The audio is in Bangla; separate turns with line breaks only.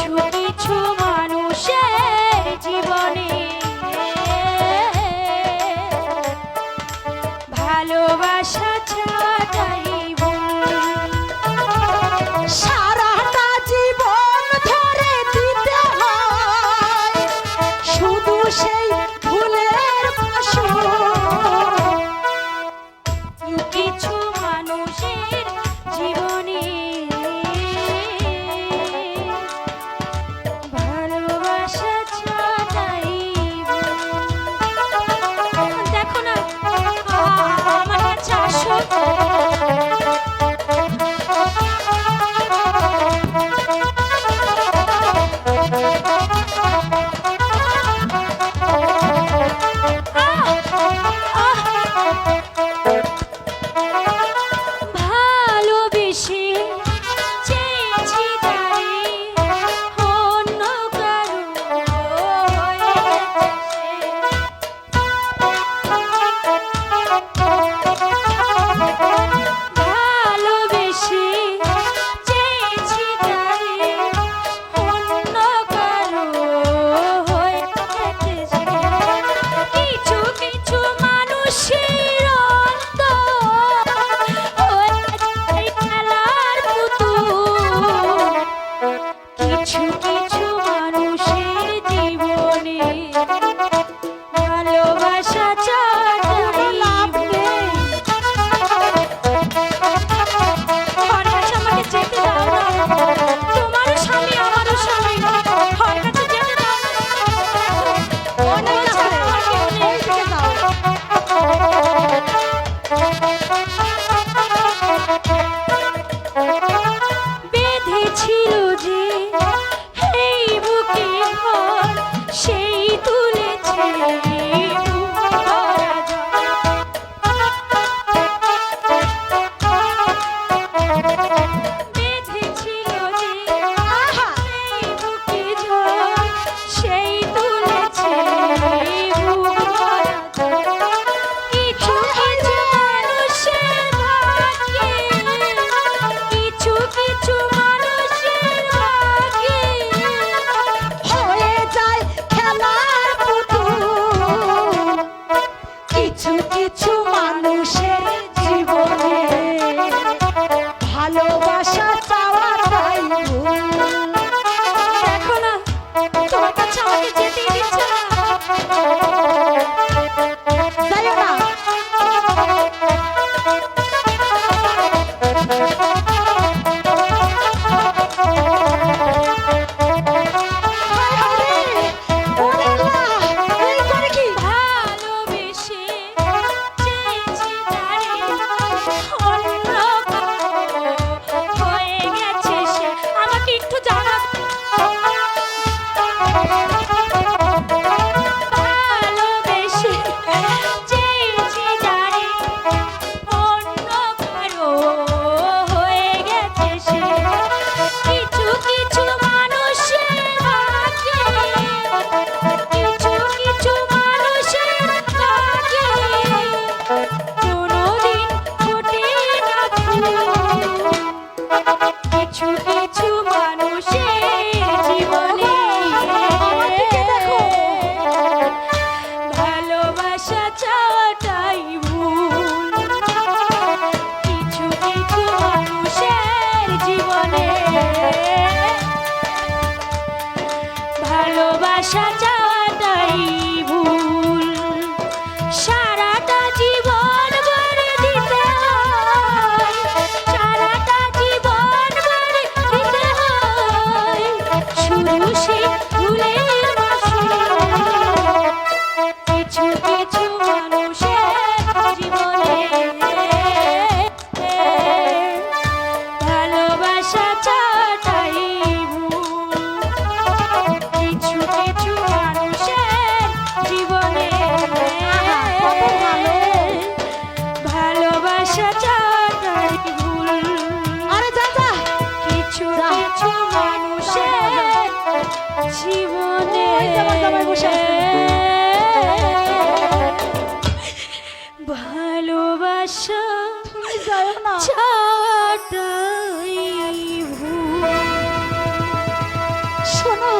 কিছু কিছু মানুষের জীবনে। ভালোবাসা ছাড়াই
সারাটা জীবন ধরে দিতে শুধু সেই ভুলে
জীবনে ভালোবাসা ছাটাই শোনো